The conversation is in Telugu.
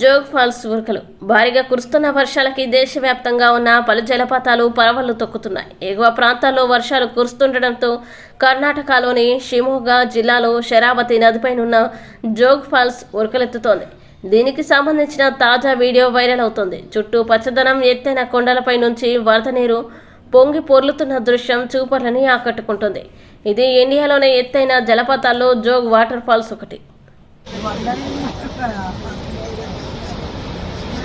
జోగ్ ఫాల్స్ ఉరకలు భారీగా కురుస్తున్న వర్షాలకి దేశవ్యాప్తంగా ఉన్న పలు జలపాతాలు పరవళ్ళు తొక్కుతున్నాయి. ఎగువ ప్రాంతాల్లో వర్షాలు కురుస్తుండటంతో కర్ణాటకలోని షిమోగా జిల్లాలో శరావతి నదిపైనున్న జోగ్ ఫాల్స్ ఉరకలెత్తుతోంది. దీనికి సంబంధించిన తాజా వీడియో వైరల్ అవుతోంది. చుట్టూ పచ్చదనం ఎత్తైన కొండలపై నుంచి వరద నీరు పొంగి పొర్లుతున్న దృశ్యం చూపర్లని ఆకట్టుకుంటుంది. ఇది ఇండియాలోని ఎత్తైన జలపాతాల్లో జోగ్ వాటర్ ఫాల్స్ ఒకటి.